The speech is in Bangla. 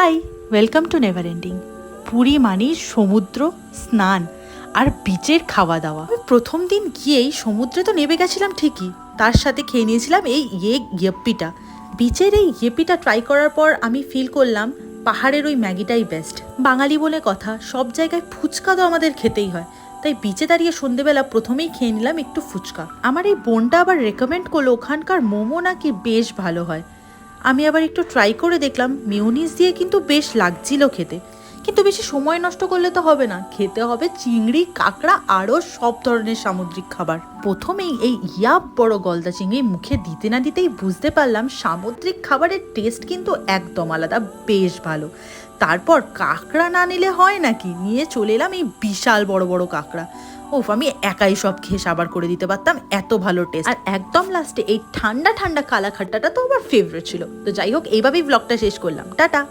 Hi welcome to never ending Puri মানেই সমুদ্র, স্নান আর বিচের খাওয়া দাওয়া আমি প্রথম দিন গিয়েই সমুদ্রে তো নেমে গেছিলাম ঠিকই। তার সাথে খেয়ে নিয়েছিলাম এই ইয়ে ইয়েপ্পিটা। বিচের এই ইয়েপিটা ট্রাই করার পর আমি ফিল করলাম পাহাড়ের ওই ম্যাগিটাই বেস্ট বাঙালি বলে কথা, সব জায়গায় ফুচকা তো আমাদের খেতেই হয়। তাই বিচে দাঁড়িয়ে সন্ধেবেলা প্রথমেই খেয়ে নিলাম একটু ফুচকা। আমার এই বোনটা আবার রেকমেন্ড করল, ওখানকার মোমো নাকি বেশ ভালো হয়। আমি আবার একটু ট্রাই করে দেখলাম মিউনিস দিয়ে কিন্তু বেশ লাগছিল খেতে। কিন্তু বেশি সময় নষ্ট করলে তো হবে না, খেতে হবে চিংড়ি, কাঁকড়া, আরও সব ধরনের সামুদ্রিক খাবার। প্রথমেই এই ইয়াব বড় গলদা চিংড়ি মুখে দিতে না দিতেই বুঝতে পারলাম সামুদ্রিক খাবারের টেস্ট কিন্তু একদম আলাদা, বেশ ভালো। তারপর কাঁকড়া না নিলে হয় নাকি? নিয়ে চলে এলাম এই বিশাল বড় বড় কাঁকড়া। ওফ আমি একাই সব খেয়ে সাবার করে দিতে পারতাম, এত ভালো টেস্ট আর একদম লাস্টে এই ঠান্ডা ঠান্ডা কালাখাট্টাটা তো আমার ফেভারিট ছিল। তো যাই হোক, এইভাবেই ব্লগটা শেষ করলাম। টাটা!